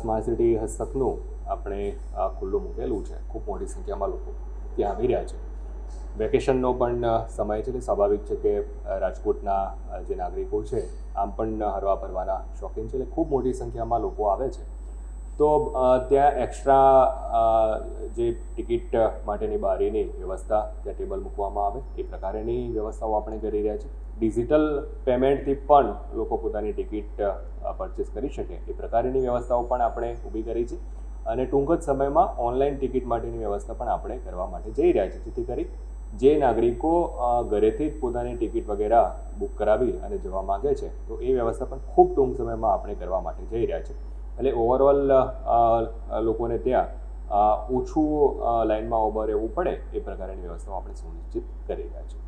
Smart city હસ્તકનું આપણે ખુલ્લું મૂકેલું છે. ખૂબ મોટી સંખ્યામાં લોકો ત્યાં આવી રહ્યા છે. વેકેશનનો પણ સમય છે એટલે સ્વાભાવિક છે કે રાજકોટના જે નાગરિકો છે, આમ પણ હરવા ફરવાના શોખીન છે. એટલે ખૂબ મોટી સંખ્યામાં લોકો આવે છે. તો ત્યાં એક્સ્ટ્રા જે ટિકિટ માટેની બારીની વ્યવસ્થા ત્યાં ટેબલ મૂકવામાં આવે, એ પ્રકારેની વ્યવસ્થાઓ આપણે કરી રહ્યા છીએ. ડિજિટલ પેમેન્ટથી પણ લોકો પોતાની ટિકિટ પરચેસ કરી શકે, એ પ્રકારની વ્યવસ્થાઓ પણ આપણે ઊભી કરી છે. અને ટૂંક જ સમયમાં ઓનલાઈન ટિકિટ માટેની વ્યવસ્થા પણ આપણે કરવા માટે જઈ રહ્યા છીએ. જેથી કરી જે નાગરિકો ઘરેથી જ પોતાની ટિકિટ વગેરે બુક કરાવી અને જવા માગે છે, તો એ વ્યવસ્થા પણ ખૂબ ટૂંક સમયમાં આપણે કરવા માટે જઈ રહ્યા છીએ. એટલે ઓવરઓલ લોકોને ત્યાં ઓછું લાઇનમાં ઊભા રહેવું પડે એ પ્રકારની વ્યવસ્થાઓ આપણે સુનિશ્ચિત કરી રહ્યા છીએ.